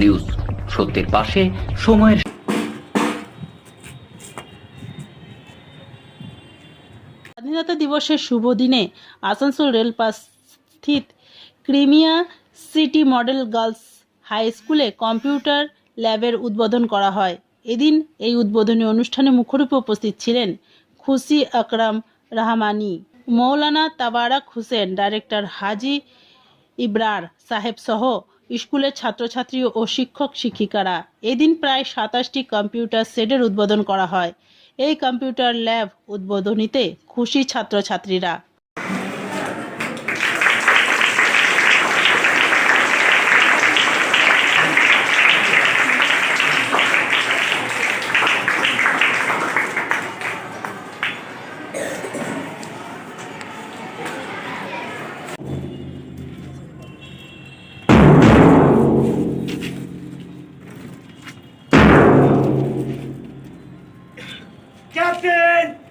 News. সত্যের পাশে সময়ের স্বাধীনতা দিবসের শুভ দিনে আসানসোল রেলপাস স্থিত ক্রিমিয়া সিটি মডেল গার্লস হাই স্কুলে কম্পিউটার ল্যাবের উদ্বোধন করা হয়। এদিন এই উদ্বোধনী অনুষ্ঠানে মুখরূপে উপস্থিত ছিলেন খুশি আকরাম রাহমানি, মৌলানা তাবারাক হোসেন, ডাইরেক্টর হাজি ইবরার সাহেব সহ স্কুলের ছাত্রছাত্রী ও শিক্ষক শিক্ষিকারা। এদিন প্রায় সাতাশটি কম্পিউটার সেটের উদ্বোধন করা হয়। এই কম্পিউটার ল্যাব উদ্বোধনীতে খুশি ছাত্রছাত্রীরা।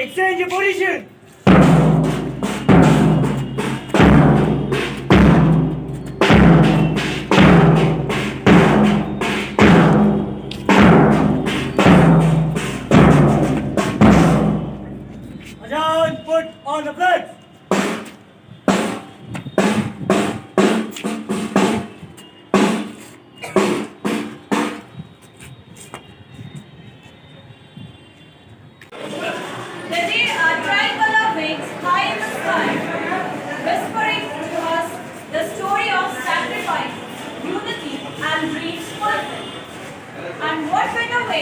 Exchange position.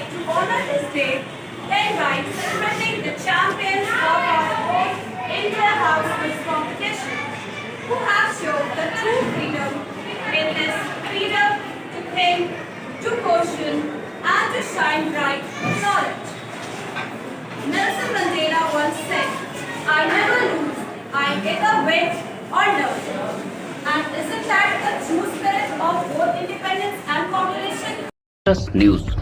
to honor this day, thereby celebrating the champions of our sport in the House Quiz competition, who have shown the true freedom in this freedom to think, to question, and to shine bright with knowledge. Nelson Mandela once said, I never lose, I either win or learn. And isn't that the true spirit of both independence and cooperation? News.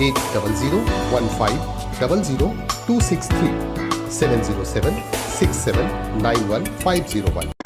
80015 00263 707 6791501.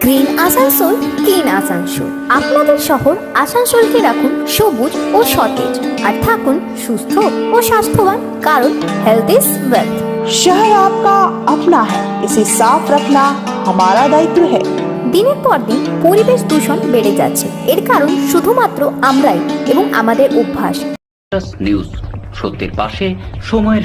Green Asansol clean Asansol আপনাদের শহর আসানসোলকে রাখুন সবুজ ও সতেজ আর থাকুন সুস্থ ও স্বাস্থ্যবান কারণ health is wealth शहर आपका अपना है इसे साफ रखना हमारा दायित्व है দিনের পর দিন পরিবেশ দূষণ বেড়ে যাচ্ছে এর কারণ শুধুমাত্র আমরাই এবং আমাদের অভ্যাস নিউজ সত্যের পাশে সময়ের